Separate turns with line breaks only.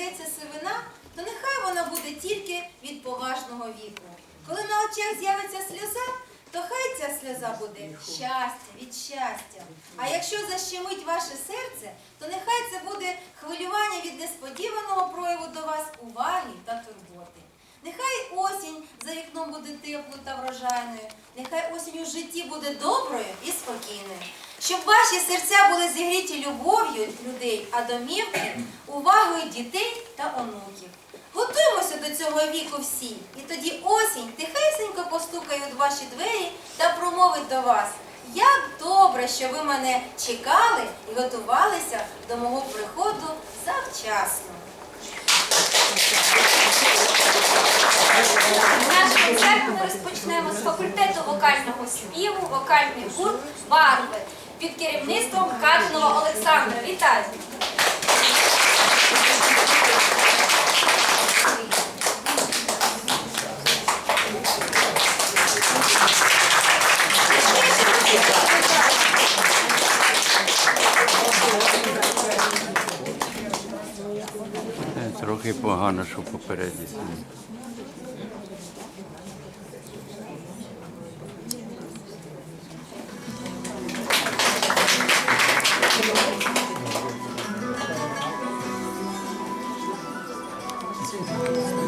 скрадеться сивина, то нехай вона буде тільки від поважного віку. Коли на очах з'явиться сльоза, то хай ця сльоза буде щастя, від щастя. А якщо защемить ваше серце, то нехай це буде хвилювання від несподіваного прояву до вас уваги та турботи. Нехай осінь за вікном буде теплою та врожайною, нехай осінь у житті буде доброю і спокійною. Щоб ваші серця були зігріті любов'ю людей, а домівки увагою дітей та онуків. Готуємося до цього віку всі, і тоді осінь тихесенько постукає у ваші двері та промовить до вас. Як добре, що ви мене чекали і готувалися до мого приходу завчасно.
Наш концерт ми розпочнемо з факультету вокального співу, вокальний гурт Барви під керівництвом Кадинова Олександра. Вітаю!
Е, Трохи погано, що попереді.
Brasil.